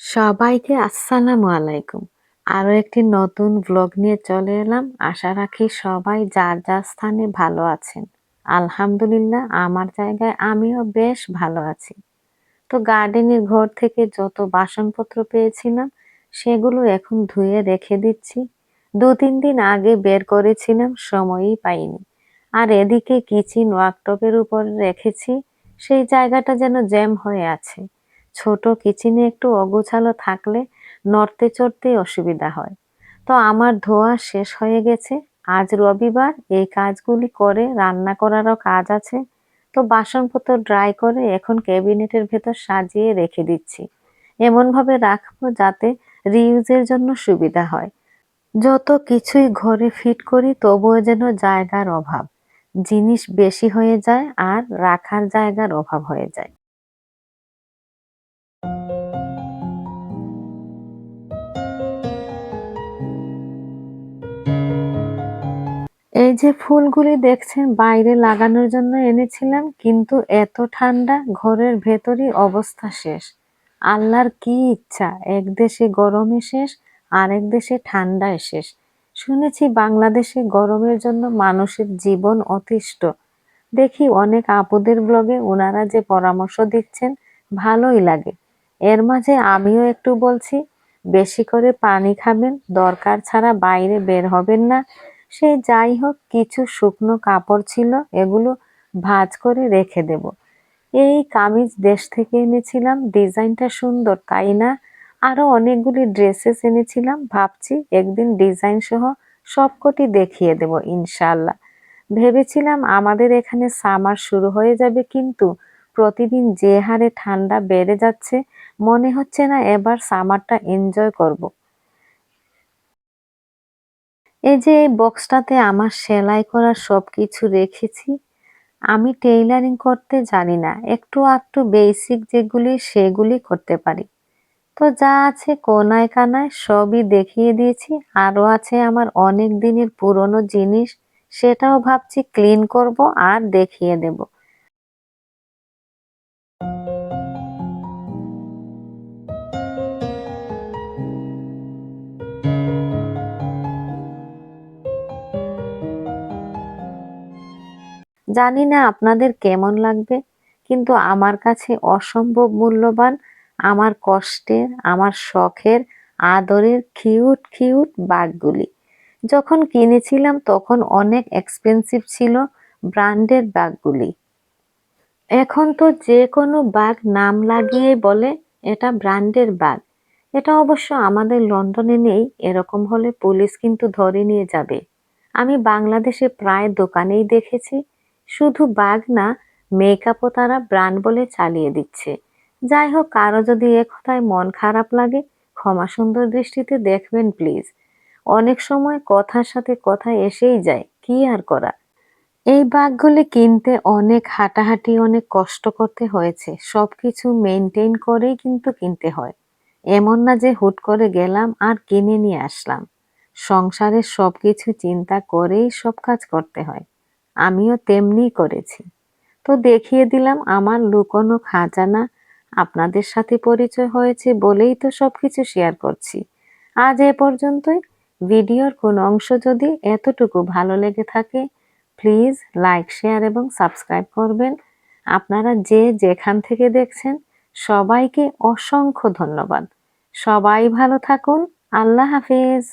সবাইকে আসসালামু আলাইকুম। আরও একটি নতুন ব্লগ নিয়ে চলে এলাম। আশা রাখি সবাই যার যার স্থানে ভালো আছেন। আলহামদুলিল্লাহ, আমার জায়গায় আমিও বেশ ভালো আছি। তো গার্ডেনের ঘর থেকে যত বাসনপত্র পেয়েছিলাম, সেগুলো এখন ধুয়ে রেখে দিচ্ছি। দু তিন দিন আগে বের করেছিলাম, সময়ই পাইনি। আর এদিকে কিচেন ওয়ার্কটপের উপর রেখেছি। সেই জায়গাটা যেন জ্যাম হয়ে আছে। ছোট কিচেনে একটু অগোছালো থাকলে নড়তে চড়তে অসুবিধা হয়। তো আমার ধোয়া শেষ হয়ে গেছে। আজ রবিবার এই কাজগুলি করে রান্না করারও কাজ আছে। তো বাসনপত্র ড্রাই করে এখন ক্যাবিনেটের ভেতর সাজিয়ে রেখে দিচ্ছি। এমনভাবে রাখব যাতে রিউজের জন্য সুবিধা হয়। যত কিছুই ঘরে ফিট করি তবুও যেন জায়গার অভাব। জিনিস বেশি হয়ে যায় আর রাখার জায়গার অভাব হয়ে যায়। যে ফুলগুলি দেখছেন, বাইরে লাগানোর জন্য এনেছিলাম, কিন্তু এত ঠান্ডা, ঘরের ভেতরই অবস্থা শেষ। আল্লাহর কি ইচ্ছা? এক দেশে গরমে শেষ, আরেক দেশে ঠান্ডায় শেষ। শুনেছি বাংলাদেশে গরমের জন্য মানুষের জীবন অতিষ্ঠ। দেখি অনেক আপুদের ব্লগে ওনারা যে পরামর্শ দিচ্ছেন, ভালোই লাগে। এর মাঝে আমিও একটু বলছি, বেশি করে পানি খাবেন, দরকার ছাড়া বাইরে বের হবেন না। সে যাই হোক কিছু শুকনো কাপড় ছিল, এগুলো ভাজ করে রেখে দেব। এই কামিজ দেশ থেকে এনেছিলাম, ডিজাইনটা সুন্দর, তাই না? আরও অনেকগুলি ড্রেসেস এনেছিলাম, ভাবছি একদিন ডিজাইন সহ সবকটি দেখিয়ে দেব ইনশাল্লাহ ভেবেছিলাম আমাদের এখানে সামার শুরু হয়ে যাবে, কিন্তু প্রতিদিন যে হারে ঠান্ডা বেড়ে যাচ্ছে, মনে হচ্ছে না এবার সামারটা এনজয় করব। এই যে এই বক্সটাতে আমার সেলাই করা সব কিছু রেখেছি, আমি টেইলারিং করতে জানি না। একটু একটু বেসিক যেগুলি সেগুলি করতে পারি। তো যা আছে কোনায় কানায় সবই দেখিয়ে দিয়েছি। আরও আছে আমার অনেক দিনের পুরনো জিনিস, সেটাও ভাবছি ক্লিন করব আর দেখিয়ে দেব। জানি না আপনাদের কেমন লাগবে, কিন্তু আমার কাছে অসম্ভব মূল্যবান, আমার কষ্টের, আমার শখের, আদরের কিউট কিউট বাঘগুলি। যখন কিনেছিলাম তখন অনেক এক্সপেন্সিভ ছিল ব্র্যান্ডের বাঘগুলি। এখন তো যে কোনো বাঘ নাম লাগিয়ে বলে এটা ব্র্যান্ডের বাঘ। এটা অবশ্য আমাদের লন্ডনে নেই, এরকম হলে পুলিশ কিন্তু ধরে নিয়ে যাবে। আমি বাংলাদেশে প্রায় দোকানেই দেখেছি শুধু বাঘ না মেকআপও তারা ব্র্যান্ড বলে চালিয়ে দিচ্ছে। যাই হোক, কারও যদি এ কথায় মন খারাপ লাগে, ক্ষমা সুন্দর দৃষ্টিতে দেখবেন প্লিজ অনেক সময় কথার সাথে কথা এসেই যায়, কি আর করা এই বাঘগুলি কিনতে অনেক হাঁটাহাঁটি, অনেক কষ্ট করতে হয়েছে। সবকিছু মেনটেন করেই কিন্তু কিনতে হয়। এমন না যে হুট করে গেলাম আর কিনে নিয়ে আসলাম। সংসারের সবকিছু চিন্তা করেই সব কাজ করতে হয়। আমিও তেমনি করেছি। তো দেখিয়ে দিলাম আমার লুকোনো খাজানা আপনাদের সাথে পরিচয় হয়েছে বলেই তো সব কিছু শেয়ার করছি। আজ এ পর্যন্তই। ভিডিওর কোন অংশ যদি এতটুকু ভালো লেগে থাকে প্লিজ লাইক শেয়ার এবং সাবস্ক্রাইব করবেন। আপনারা যে যেখান থেকে দেখছেন, সবাইকে অসংখ্য ধন্যবাদ। সবাই ভালো থাকুন। আল্লাহ হাফিজ।